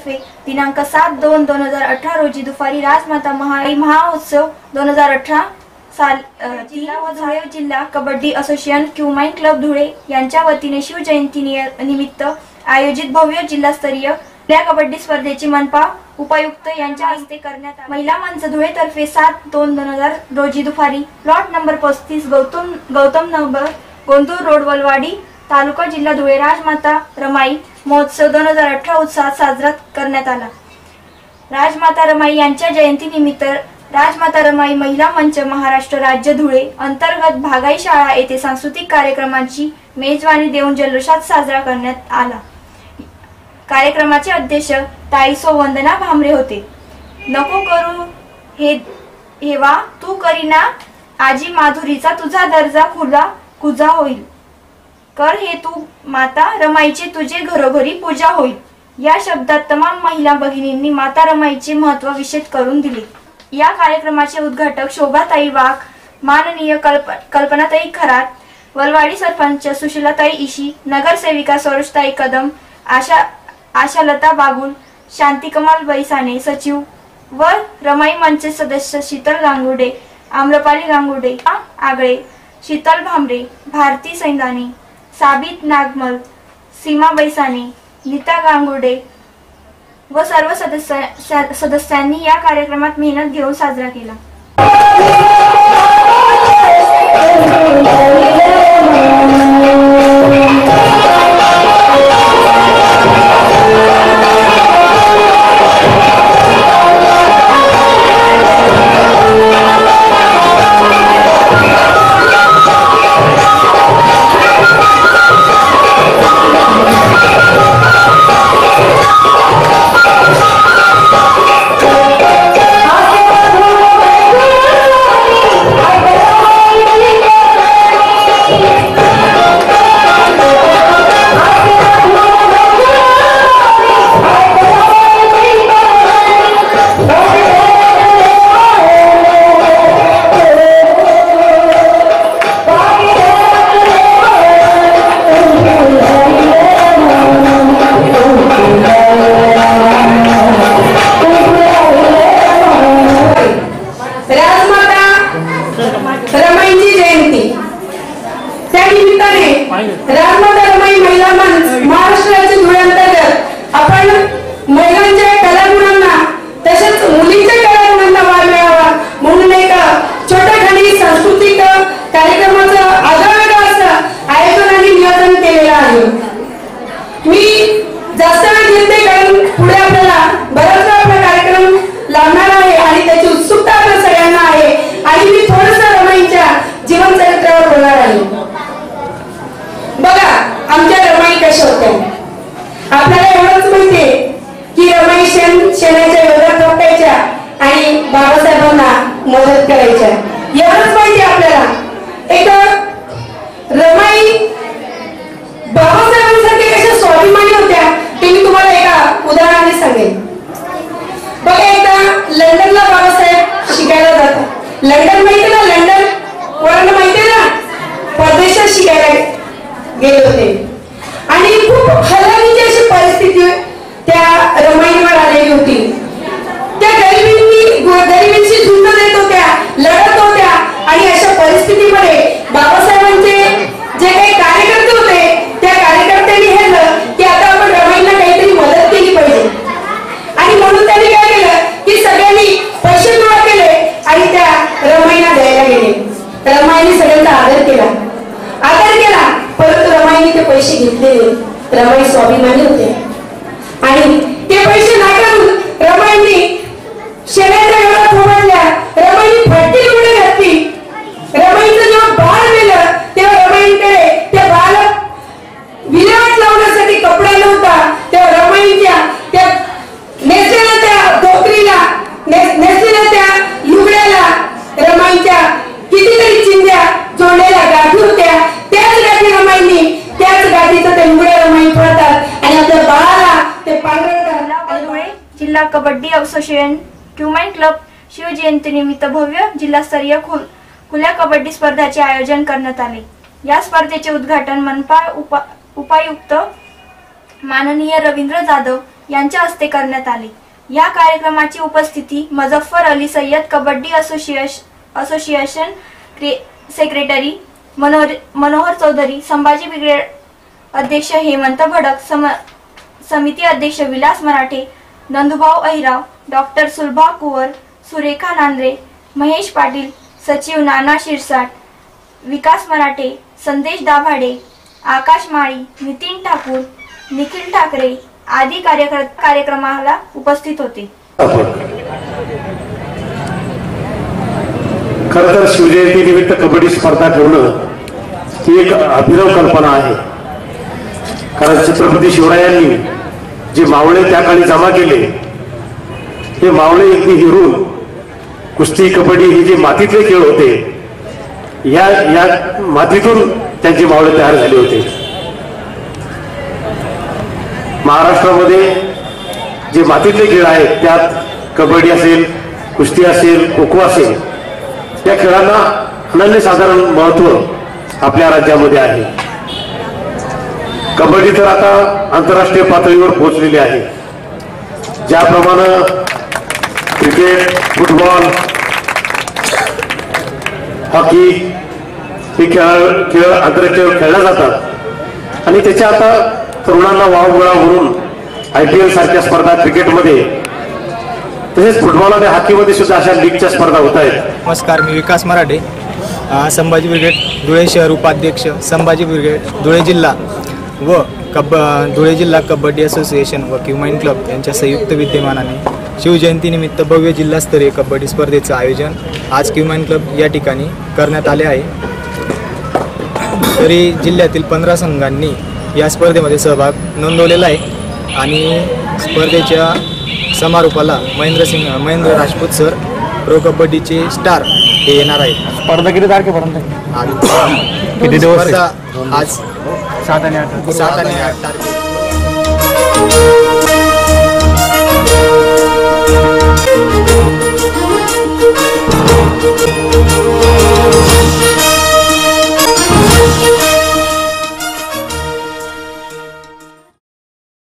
तर्फे दिनांक सात दोन दोन हजार अठरा रोजी दुपारी राजमाता महाई महाउत्सव दोन हजार अठरा साल जिल्हा व धुळे जिल्हा कबड्डी असोसिएशन क्युमाइन क्लब धुळे यांच्या वतीने शिवजयंती निमित्त आयोजित भव्य जिल्हास्तरीय या कबड्डी स्पर्धेची मनपा उपायुक्त यांच्या हस्ते करण्यात आली. महिला मंच धुळेतर्फे सात दोन दोन हजार रोजी दुपारी प्लॉट नंबर पस्तीस गौतम गौतम नगर गोंदूर रोड वलवाडी तालुका जिल्हा धुळे राजमाता रमाई महोत्सव दोन हजार अठरा उत्साहात साजरा करण्यात आला. राजमाता रमाई यांच्या जयंतीनिमित्त राजमाता रमाई महिला मंच महाराष्ट्र राज्य धुळे अंतर्गत भागाई शाळा येथे सांस्कृतिक कार्यक्रमांची मेजवानी देऊन जल्लोषात साजरा करण्यात आला. कार्यक्रमाचे अध्यक्ष ताई सो वंदना भामरे होते. नको करू हे हेवा तू करीना आजी माधुरीचा तुझा दर्जा खुला कुजा होईल. कर हे तू माता रमाईचे तुझे घरोघरी पूजा होईल. या शब्दात तमाम महिला भगिनींनी माता रमाईचे महत्त्व विशेष करून दिले. या कार्यक्रमाचे उद्घाटक शोभाताई वाघ माननीय कल्प कल्पनाताई खरात वलवाडी सरपंच सुशीलाताई इशी नगरसेविका सरोजताई कदम आशा आशालता बागुल शांतिकमाल बैसाने सचिव व रमाई मंचचे सदस्य शीतल गांगुडे आम्रपाली गांगुडे आगळे शीतल भांबरे भारती सैंदाने. साबित नागमल सीमा बैसाने नीता गांगुडे व सर्व सदस्य सदस्यांनी या कार्यक्रमात मेहनत घेऊन साजरा केला. años. आणि अशा परिस्थितीमध्ये बाबासाहेबांचे जे काही कार्यकर्ते होते त्या कार्यकर्त्यांनी हेरलं की आता आपण रमाईंना काहीतरी मदत केली पाहिजे. आणि म्हणून त्यांनी काय केलं की सगळ्यांनी पैसे गोळा केले आणि त्या रमाईंना द्यायला गेले. रमाईने सगळ्यांचा आदर केला. आदर केला परंतु रमाईने ते पैसे घेतले रमाई स्वाभिमानी होते. आणि ते पैसे नाकारून रमाईंनी शेणाच्या कबड्डी असोसिएशन ह्युमन क्लब शिवजयंतीनिमित्त भव्य जिल्हास्तरीय खुल खुल्या कबड्डी स्पर्धाचे आयोजन करण्यात आले. या स्पर्धेचे उद्घाटन मनपा उपा उपायुक्त माननीय रवींद्र जाधव यांच्या हस्ते करण्यात आले. या कार्यक्रमाची उपस्थिती Muzaffar Ali Sayyed kabaddi association association secretary Manohar Manohar Chaudhari Sambhaji brigade अध्यक्ष हेमंत भडक सम समिती अध्यक्ष विलास मराठे नंदुभाऊ अहिराव डॉक्टर सुलभा कुवर सुरेखा नांद्रे महेश पाटील सचिव नाना शिरसाट विकास मराठे संदेश दाभाडे आकाश माळी नितीन ठाकूर निखिल ठाकरे आदी कार्यकर कार्यक्रमाला उपस्थित होते. खर तर शिवजयंती निमित्त कबड्डी स्पर्धा ठेवणं ही एक अभिनव कल्पना आहे. कारण छत्रपती शिवरायांनी जे मावळे त्या काळी जमा केले हे मावळे इतकी हिरून कुस्ती कबड्डी हे जे मातीतले खेळ होते या या मातीतून त्यांचे मावळे तयार झाले होते. महाराष्ट्रामध्ये जे मातीतले खेळ आहेत त्यात कबड्डी असेल कुस्ती असेल खो खो असेल त्या खेळांना अनन्यसाधारण महत्त्व आपल्या राज्यामध्ये आहे. कबड्डी तर आता आंतरराष्ट्रीय पातळीवर पोहोचलेली आहे. ज्याप्रमाणे क्रिकेट फुटबॉल हॉकी हे खेळ खेळ आंतरराष्ट्रीय खेळल्या जातात. आणि त्याच्या आता तरुणांना वावगोळा भरून आय पी एल सारख्या स्पर्धा क्रिकेटमध्ये तसेच फुटबॉल आणि हॉकीमध्ये सुद्धा अशा लीगच्या स्पर्धा होत आहेत. नमस्कार मी विकास मराठे संभाजी ब्रिगेड धुळे शहर उपाध्यक्ष संभाजी ब्रिगेड धुळे जिल्हा. व कब धुळे जिल्हा कबड्डी असोसिएशन व क्युमाइन क्लब यांच्या संयुक्त विद्यमानाने शिवजयंतीनिमित्त भव्य जिल्हास्तरीय कबड्डी स्पर्धेचं आयोजन आज क्युमाइन क्लब या ठिकाणी करण्यात आले आहे. तरी जिल्ह्यातील पंधरा संघांनी या स्पर्धेमध्ये सहभाग नोंदवलेला आहे आणि स्पर्धेच्या समारोपाला महेंद्रसिंग महेंद्र राजपूत सर प्रो कबड्डीचे स्टार हे येणार आहेत. स्पर्धा किती तारखेपर्यंत आज सात आणि आठ. सात आणि आठ. तारखे